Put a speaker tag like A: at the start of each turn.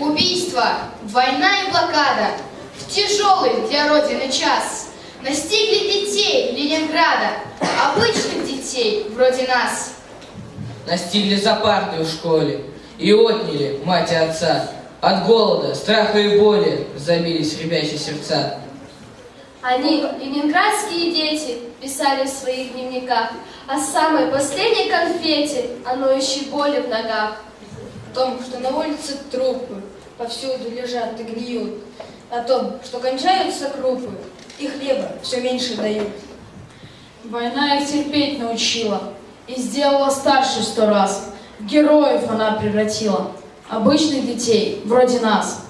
A: Убийство, война и блокада в тяжелый для Родины час настигли детей Ленинграда, обычных детей вроде нас.
B: Настигли за партой в школе и отняли мать и отца. От голода, страха и боли забились ребячьи сердца.
C: Они, ленинградские дети, писали в своих дневниках о самой последней конфете, о ноющей боли в ногах.
D: О том, что на улице трупы повсюду лежат и гниют. О том, что кончаются крупы и хлеба все меньше дают.
E: Война их терпеть научила и сделала старше сто раз. Героев она превратила. Обычных детей, вроде нас.